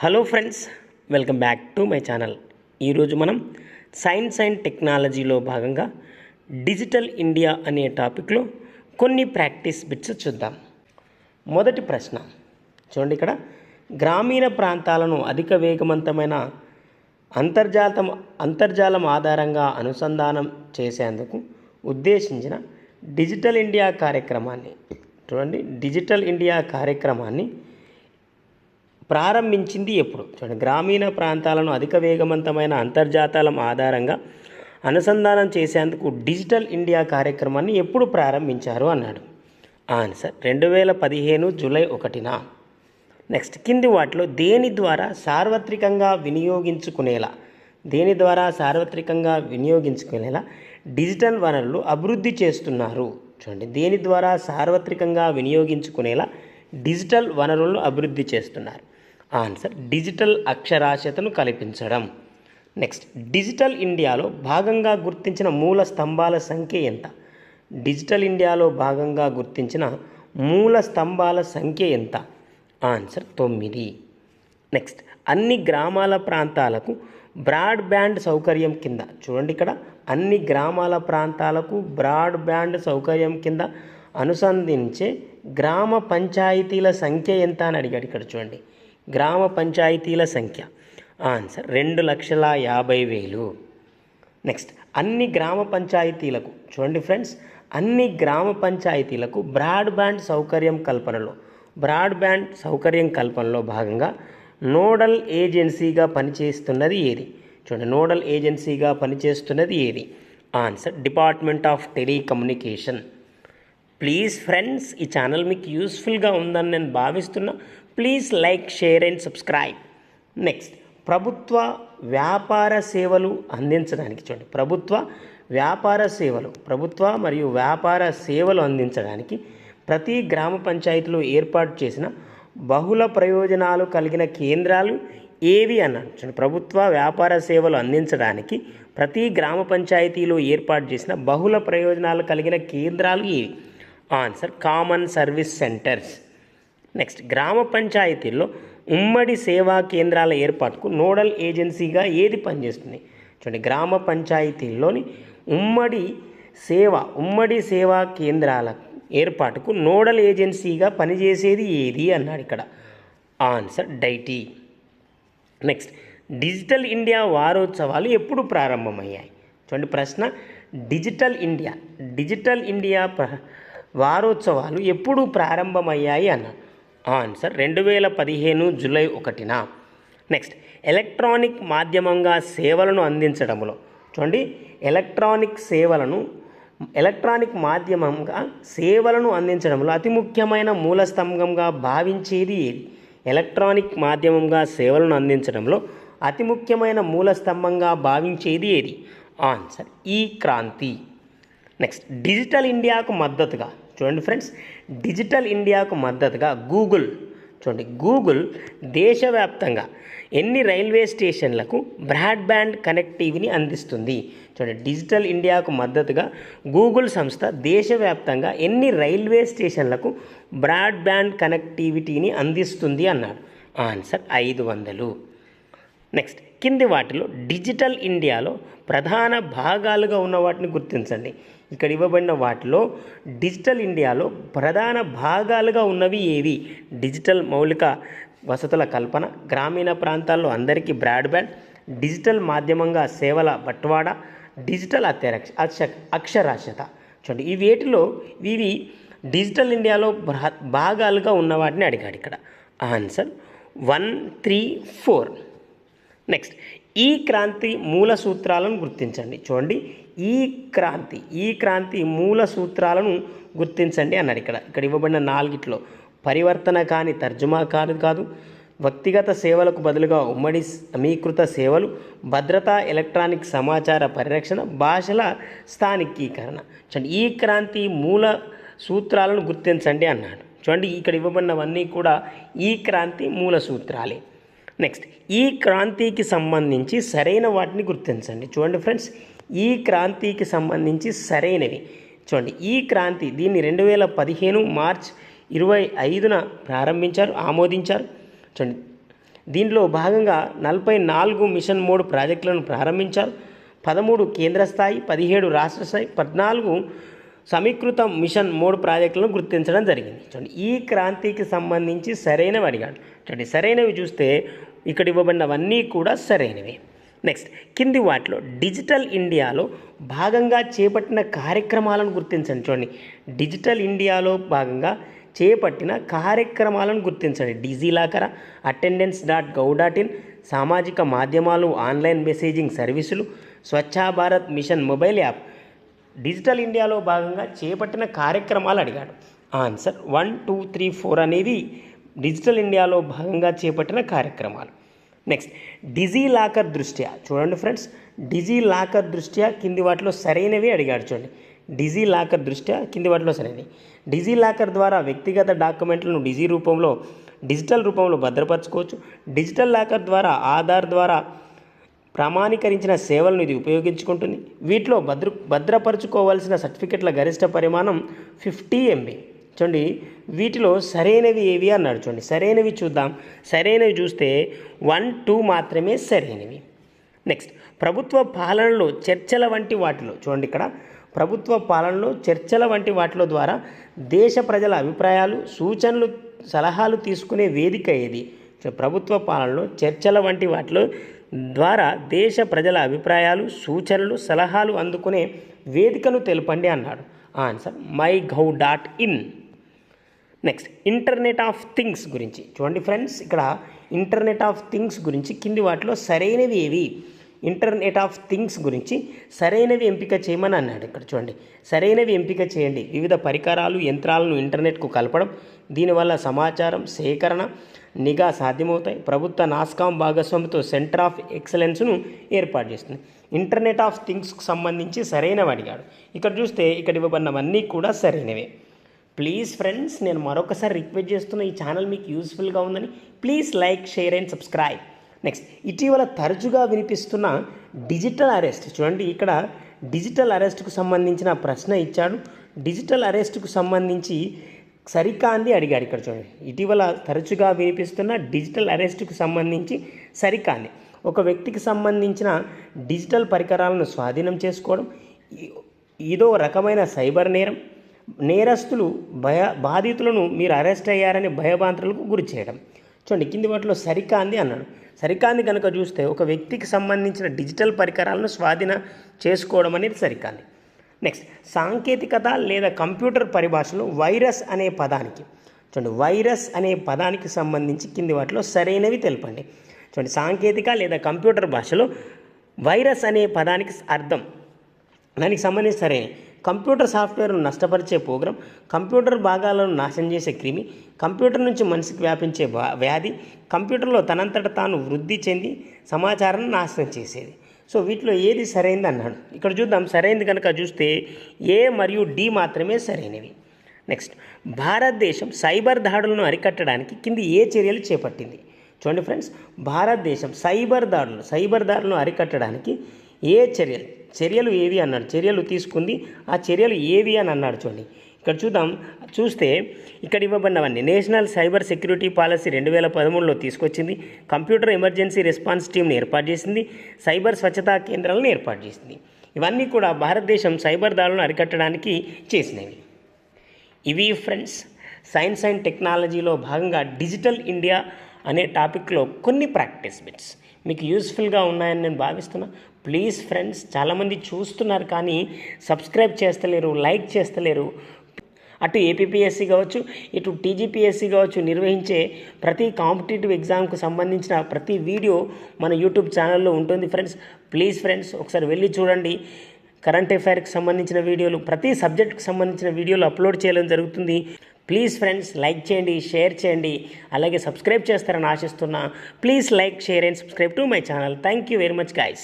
Hello friends welcome back to my channel ఈరోజు మనం science and టెక్నాలజీలో భాగంగా డిజిటల్ ఇండియా అనే టాపిక్లో కొన్ని ప్రాక్టీస్ బిట్స్ చూద్దాం. మొదటి ప్రశ్న. చూడండి ఇక్కడ. గ్రామీణ ప్రాంతాలను అధిక వేగవంతమైన అంతర్జాతం అంతర్జాలం ఆధారంగా అనుసంధానం చేసేందుకు ఉద్దేశించిన డిజిటల్ ఇండియా కార్యక్రమాన్ని. చూడండి. డిజిటల్ ఇండియా కార్యక్రమాన్ని ప్రారంభించింది ఎప్పుడు? చూడండి గ్రామీణ ప్రాంతాలను అధిక వేగవంతమైన అంతర్జాతాలం ఆధారంగా అనుసంధానం చేసేందుకు డిజిటల్ ఇండియా కార్యక్రమాన్ని ఎప్పుడు ప్రారంభించారు అన్నాడు. ఆన్సర్ రెండు వేల పదిహేను జూలై ఒకటిన. నెక్స్ట్ కింది వాటిలో దేని ద్వారా సార్వత్రికంగా వినియోగించుకునేలా? దేని ద్వారా సార్వత్రికంగా వినియోగించుకునేలా? డిజిటల్ వనరులు అభివృద్ధి చేస్తున్నారు. చూడండి దేని ద్వారా సార్వత్రికంగా వినియోగించుకునేలా? డిజిటల్ వనరులను అభివృద్ధి చేస్తున్నారు. ఆన్సర్ డిజిటల్ అక్షరాస్యతను కల్పించడం. నెక్స్ట్ డిజిటల్ ఇండియాలో భాగంగా గుర్తించిన మూల స్తంభాల సంఖ్య ఎంత? డిజిటల్ ఇండియాలో భాగంగా గుర్తించిన మూల స్తంభాల సంఖ్య ఎంత? ఆన్సర్ తొమ్మిది. నెక్స్ట్ అన్ని గ్రామాల ప్రాంతాలకు బ్రాడ్బ్యాండ్ సౌకర్యం కింద చూడండి ఇక్కడ అన్ని గ్రామాల ప్రాంతాలకు బ్రాడ్బ్యాండ్ సౌకర్యం కింద అనుసంధించే గ్రామ పంచాయతీల సంఖ్య ఎంత అని అడిగాడు ఇక్కడ చూడండి. గ్రామ పంచాయతీల సంఖ్య. ఆన్సర్ రెండు లక్షల యాభై వేలు. నెక్స్ట్ అన్ని గ్రామ పంచాయతీలకు చూడండి ఫ్రెండ్స్ అన్ని గ్రామ పంచాయతీలకు బ్రాడ్బ్యాండ్ సౌకర్యం కల్పనలో బ్రాడ్బ్యాండ్ సౌకర్యం కల్పనలో భాగంగా నోడల్ ఏజెన్సీగా పనిచేస్తున్నది ఏది? చూడండి నోడల్ ఏజెన్సీగా పనిచేస్తున్నది ఏది? Answer department of telecommunication please friends ఈ ఛానల్ మీకు యూస్ఫుల్గా ఉందని నేను భావిస్తున్నా. Please like share and subscribe. Next ప్రభుత్వ వ్యాపార సేవలు అందించడానికి చూడండి. ప్రభుత్వ వ్యాపార సేవలు ప్రభుత్వ మరియు వ్యాపార సేవలు అందించడానికి ప్రతి గ్రామ పంచాయతీలో ఏర్పాటు చేసిన బహుళ ప్రయోజనాలు కలిగిన కేంద్రాలు ఏవి అన్నాడు. చూడండి ప్రభుత్వ వ్యాపార సేవలు అందించడానికి ప్రతి గ్రామ పంచాయతీలో ఏర్పాటు చేసిన బహుళ ప్రయోజనాలు కలిగిన కేంద్రాలు ఏవి? Answer common service centres. Next గ్రామ పంచాయతీల్లో ఉమ్మడి సేవా కేంద్రాల ఏర్పాటుకు నోడల్ ఏజెన్సీగా ఏది పనిచేస్తుంది? చూడండి గ్రామ పంచాయతీల్లోని ఉమ్మడి సేవ ఉమ్మడి సేవా కేంద్రాల ఏర్పాటుకు నోడల్ ఏజెన్సీగా పనిచేసేది ఏది అన్నాడు ఇక్కడ. Answer DeitY. Next digital India వారోత్సవాలు ఎప్పుడు ప్రారంభమయ్యాయి? చూడండి ప్రశ్న డిజిటల్ ఇండియా డిజిటల్ ఇండియా ప్ర- వారోత్సవాలు ఎప్పుడు ప్రారంభమయ్యాయి అన్నాడు ఆన్సర్ రెండు వేల పదిహేను జూలై ఒకటిన. నెక్స్ట్ ఎలక్ట్రానిక్ మాధ్యమంగా సేవలను అందించడంలో. చూడండి ఎలక్ట్రానిక్ సేవలను ఎలక్ట్రానిక్ మాధ్యమంగా సేవలను అందించడంలో అతి ముఖ్యమైన మూల స్తంభంగా భావించేది ఏది? ఎలక్ట్రానిక్ మాధ్యమంగా సేవలను అందించడంలో అతి ముఖ్యమైన మూల స్తంభంగా భావించేది ఏది? ఆన్సర్ ఈ క్రాంతి. నెక్స్ట్ డిజిటల్ ఇండియాకు మద్దతుగా. చూడండి ఫ్రెండ్స్ డిజిటల్ ఇండియాకు మద్దతుగా గూగుల్ చూడండి గూగుల్ దేశవ్యాప్తంగా ఎన్ని రైల్వే స్టేషన్లకు బ్రాడ్బ్యాండ్ కనెక్టివిని అందిస్తుంది? చూడండి డిజిటల్ ఇండియాకు మద్దతుగా గూగుల్ సంస్థ దేశవ్యాప్తంగా ఎన్ని రైల్వే స్టేషన్లకు బ్రాడ్బ్యాండ్ కనెక్టివిటీని అందిస్తుంది అన్నాడు? ఆన్సర్ ఐదు వందలు. నెక్స్ట్ కింది వాటిలో డిజిటల్ ఇండియాలో ప్రధాన భాగాలుగా ఉన్న వాటిని గుర్తించండి. ఇక్కడ ఇవ్వబడిన వాటిలో డిజిటల్ ఇండియాలో ప్రధాన భాగాలుగా ఉన్నవి ఏవి? డిజిటల్ మౌలిక వసతుల కల్పన గ్రామీణ ప్రాంతాల్లో అందరికీ బ్రాడ్బ్యాండ్ డిజిటల్ మాధ్యమంగా సేవల బట్వాడా డిజిటల్ అత్యరక్ష అక్ష అక్షరాస్యత. చూడండి ఈ వేటిలో ఇవి డిజిటల్ ఇండియాలో భాగాలుగా ఉన్న వాటిని అడిగాడు ఇక్కడ. Answer one three four. Next e Kranti మూల సూత్రాలను గుర్తించండి. చూడండి ఈ క్రాంతి ఈ క్రాంతి మూల సూత్రాలను గుర్తించండి అన్నాడు ఇక్కడ. ఇక్కడ ఇవ్వబడిన నాలుగిట్లో పరివర్తన కాని తర్జుమా కాదు కాదు వ్యక్తిగత సేవలకు బదులుగా ఉమ్మడి సమీకృత సేవలు భద్రత ఎలక్ట్రానిక్ సమాచార పరిరక్షణ భాషల స్థానికీకరణ. చూడండి ఈ క్రాంతి మూల సూత్రాలను గుర్తించండి అన్నాడు. చూడండి ఇక్కడ ఇవ్వబడినవన్నీ కూడా ఈ క్రాంతి మూల సూత్రాలే. నెక్స్ట్ ఈ క్రాంతికి సంబంధించి సరైన వాటిని గుర్తించండి. చూడండి ఫ్రెండ్స్ ఈ క్రాంతికి సంబంధించి సరైనవి. చూడండి ఈ క్రాంతి దీన్ని రెండు వేల పదిహేను మార్చ్ ఇరవై ఐదున ప్రారంభించారు ఆమోదించారు. చూడండి దీనిలో భాగంగా నలభై నాలుగు మిషన్ మోడ్ ప్రాజెక్టులను ప్రారంభించారు. పదమూడు కేంద్ర స్థాయి పదిహేడు రాష్ట్ర స్థాయి పద్నాలుగు సమీకృత మిషన్ మోడ్ ప్రాజెక్టులను గుర్తించడం జరిగింది. చూడండి ఈ క్రాంతికి సంబంధించి సరైనవి అడిగాడు. చూడండి సరైనవి చూస్తే ఇక్కడ ఇవ్వబడినవన్నీ కూడా సరైనవి. నెక్స్ట్ కింది వాటిలో డిజిటల్ ఇండియాలో భాగంగా చేపట్టిన కార్యక్రమాలను గుర్తించండి. చూడండి. డిజిటల్ ఇండియాలో భాగంగా చేపట్టిన కార్యక్రమాలను గుర్తించండి. DigiLocker attendance dot gov dot in సామాజిక మాధ్యమాలు ఆన్లైన్ మెసేజింగ్ సర్వీసులు Swachh Bharat mission mobile app. Digital ఇండియాలో భాగంగా చేపట్టిన కార్యక్రమాలు అడిగాడు. Answer one two three four అనేవి డిజిటల్ ఇండియాలో భాగంగా చేపట్టిన కార్యక్రమాలు. నెక్స్ట్ డిజీ లాకర్ దృష్ట్యా? చూడండి ఫ్రెండ్స్ డిజీ లాకర్ దృష్ట్యా కింది వాటిలో సరైనవి అడిగాడు చూడండి. డిజీ లాకర్ దృష్ట్యా కింది వాటిలో సరైనవి. డిజీ లాకర్ ద్వారా వ్యక్తిగత డాక్యుమెంట్లను డిజీ రూపంలో డిజిటల్ రూపంలో భద్రపరచుకోవచ్చు. డిజిటల్ లాకర్ ద్వారా ఆధార్ ద్వారా ప్రామాణీకరించిన సేవలను ఇది ఉపయోగించుకుంటుంది. వీటిలో భద్ర భద్రపరచుకోవాల్సిన సర్టిఫికెట్ల గరిష్ట పరిమాణం ఫిఫ్టీ ఎంబీ చూడండి వీటిలో సరైనవి ఏవి అన్నాడు చూడండి సరైనవి చూద్దాం. సరైనవి చూస్తే వన్ టూ మాత్రమే సరైనవి. నెక్స్ట్ ప్రభుత్వ పాలనలో చర్చల వంటి వాటిలో చూడండి ఇక్కడ ప్రభుత్వ పాలనలో చర్చల వంటి వాటిలో ద్వారా దేశ ప్రజల అభిప్రాయాలు సూచనలు సలహాలు తీసుకునే వేదిక ఏది? ప్రభుత్వ పాలనలో చర్చల వంటి వాటిలో ద్వారా దేశ ప్రజల అభిప్రాయాలు సూచనలు సలహాలు అందుకునే వేదికను తెలపండి అన్నాడు. Answer my gov dot in next internet of things గురించి. చూడండి ఫ్రెండ్స్ ఇక్కడ ఇంటర్నెట్ ఆఫ్ థింగ్స్ గురించి కింది వాటిలో సరైనవి ఏవి? ఇంటర్నెట్ ఆఫ్ థింగ్స్ గురించి సరైనవి ఎంపిక చేయమని అన్నాడు ఇక్కడ చూడండి. సరైనవి ఎంపిక చేయండి. వివిధ పరికరాలు యంత్రాలను ఇంటర్నెట్కు కలపడం దీనివల్ల సమాచారం సేకరణ నిఘా సాధ్యమవుతాయి. ప్రభుత్వ నాస్కాం భాగస్వామితో సెంటర్ ఆఫ్ ఎక్సలెన్స్ను ఏర్పాటు చేస్తుంది. ఇంటర్నెట్ ఆఫ్ థింగ్స్కు సంబంధించి సరైనవి అడిగాడు. ఇక్కడ చూస్తే ఇక్కడ ఇవ్వబడినవన్నీ కూడా సరైనవే. ప్లీజ్ ఫ్రెండ్స్ నేను మరొకసారి రిక్వెస్ట్ చేస్తున్న ఈ ఛానల్ మీకు యూస్ఫుల్గా ఉందని please like share and subscribe next ఇటీవల తరచుగా వినిపిస్తున్న డిజిటల్ అరెస్ట్ చూడండి ఇక్కడ డిజిటల్ అరెస్ట్కు సంబంధించిన ప్రశ్న ఇచ్చాడు. డిజిటల్ అరెస్ట్కు సంబంధించి సరికాంది అడిగాడు ఇక్కడ చూడండి. ఇటీవల తరచుగా వినిపిస్తున్న డిజిటల్ అరెస్ట్కు సంబంధించి సరికాంది. ఒక వ్యక్తికి సంబంధించిన డిజిటల్ పరికరాలను స్వాధీనం చేసుకోవడం ఏదో రకమైన సైబర్ నేరం. నేరస్తులు భయ బాధితులను మీరు అరెస్ట్ అయ్యారని భయభాంతులకు గురి చేయడం. చూడండి కింది వాటిలో సరికాంది అన్నాడు. సరికాంది కనుక చూస్తే ఒక వ్యక్తికి సంబంధించిన డిజిటల్ పరికరాలను స్వాధీన చేసుకోవడం అనేది సరికాంది. నెక్స్ట్ సాంకేతికత లేదా కంప్యూటర్ పరిభాషలో వైరస్ అనే పదానికి చూడండి వైరస్ అనే పదానికి సంబంధించి కింది వాటిలో సరైనవి తెలపండి. చూడండి సాంకేతిక లేదా కంప్యూటర్ భాషలో వైరస్ అనే పదానికి అర్థం దానికి సంబంధించి సరే కంప్యూటర్ సాఫ్ట్వేర్ను నష్టపరిచే ప్రోగ్రాం కంప్యూటర్ భాగాలను నాశనం చేసే క్రిమి కంప్యూటర్ నుంచి మనిషికి వ్యాపించే వ్యాధి కంప్యూటర్లో తనంతట తాను వృద్ధి చెంది సమాచారాన్ని నాశనం చేసేది. సో వీటిలో ఏది సరైంది అన్నాడు. ఇక్కడ చూద్దాం. సరైంది కనుక చూస్తే ఏ మరియు డి మాత్రమే సరైనవి. నెక్స్ట్ భారతదేశం సైబర్ దాడులను అరికట్టడానికి కింది ఏ చర్యలు చేపట్టింది? చూడండి ఫ్రెండ్స్ భారతదేశం సైబర్ దాడులు సైబర్ దాడులను అరికట్టడానికి ఏ చర్యలు? చర్యలు ఏవి అన్నాడు. చర్యలు తీసుకుంది. ఆ చర్యలు ఏవి అని అన్నాడు చూడండి. ఇక్కడ చూద్దాం. చూస్తే ఇక్కడ ఇవ్వబడినవన్నీ. నేషనల్ సైబర్ సెక్యూరిటీ పాలసీ రెండు వేల పదమూడులో తీసుకొచ్చింది. కంప్యూటర్ ఎమర్జెన్సీ రెస్పాన్స్ టీంని ఏర్పాటు చేసింది. సైబర్ స్వచ్ఛతా కేంద్రాలను ఏర్పాటు చేసింది. ఇవన్నీ కూడా భారతదేశం సైబర్ దాడులను అరికట్టడానికి చేసినవి. ఇవి ఫ్రెండ్స్ సైన్స్ అండ్ టెక్నాలజీలో భాగంగా డిజిటల్ ఇండియా అనే టాపిక్లో కొన్ని ప్రాక్టీస్ బిట్స్ మీకు యూస్ఫుల్గా ఉన్నాయని నేను భావిస్తున్నా. ప్లీజ్ ఫ్రెండ్స్ చాలామంది చూస్తున్నారు కానీ సబ్స్క్రైబ్ చేస్తలేరు లైక్ చేస్తలేరు. అటు ఏపీపీఎస్సీ కావచ్చు ఇటు టీజీపీఎస్సీ కావచ్చు నిర్వహించే ప్రతి కాంపిటేటివ్ ఎగ్జామ్కు సంబంధించిన ప్రతి వీడియో మన యూట్యూబ్ ఛానల్లో ఉంటుంది ఫ్రెండ్స్. ప్లీజ్ ఫ్రెండ్స్ ఒకసారి వెళ్ళి చూడండి. కరెంట్ అఫైర్కి సంబంధించిన వీడియోలు ప్రతి సబ్జెక్ట్కి సంబంధించిన వీడియోలు అప్లోడ్ చేయడం జరుగుతుంది. ప్లీజ్ ఫ్రెండ్స్ లైక్ చేయండి షేర్ చేయండి అలాగే సబ్స్క్రైబ్ చేస్తారని ఆశిస్తున్నా. Please like share and subscribe to my channel thank you very much guys